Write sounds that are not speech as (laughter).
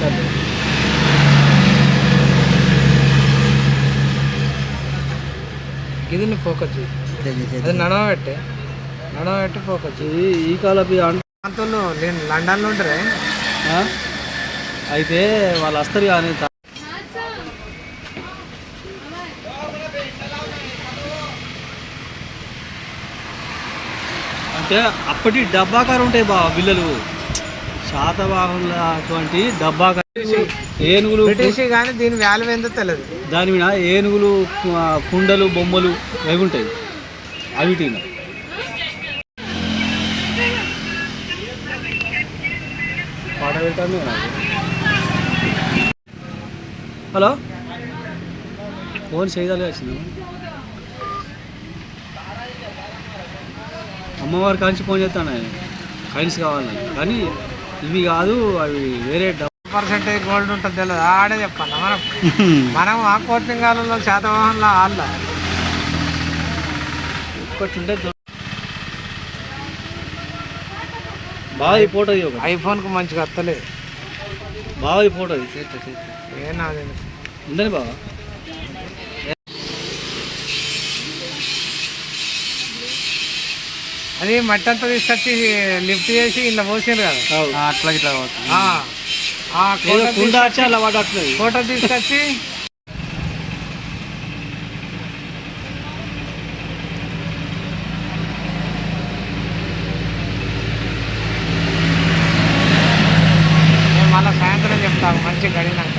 అవకాశాలు ఇది ఫోకస్ అది నడవబెట్టే నడవబెట్టి ఫోకస్ ఈ కాలపు అంతలో లండన్లో ఉంటారే అయితే వాళ్ళు వస్తారు కానీ అంటే అప్పటి డబ్బాకారు ఉంటాయి బా బిల్లలు శాతవాహనుల అటువంటి డబ్బాకారు ఏనుగులు బ్రిటిష్ కానీ దీని వాల్యూ ఏందో తెలియదు దాని మీద ఏనుగులు కుండలు బొమ్మలు అవి ఉంటాయి. అవి తిన. పాట పెడతాను హలో? ఫోన్ చేయదాలి వచ్చింది. అమ్మవారి కాంచి ఫోన్ చేస్తాను. ఆయన కైన్స్ కావాలని. కానీ ఇవి కాదు అవి వేరే డబ్బు పర్సెంటేజ్ గోల్డ్ ఉంటుంది తెలియదు ఆడే చెప్పాను మనం? (laughs) మనం ఆ కోటింగాలలో శాతవాహనంలో వాళ్ళ ఒక్కటి ఉంటే బాగా ఈ ఫోటో ఐఫోన్కి మంచిగా వస్తలేదు బాగా ఈ ఫోటో ఏ నాది? ఉందని బాగా అది మట్టి అంతా తీసుకొచ్చి లిఫ్ట్ చేసి ఇలా పోసారు కదా. అట్లా ఇట్లా ఫోటో తీసుకొచ్చి మళ్ళీ సాయంత్రం చెప్తాను మంచి గడినాక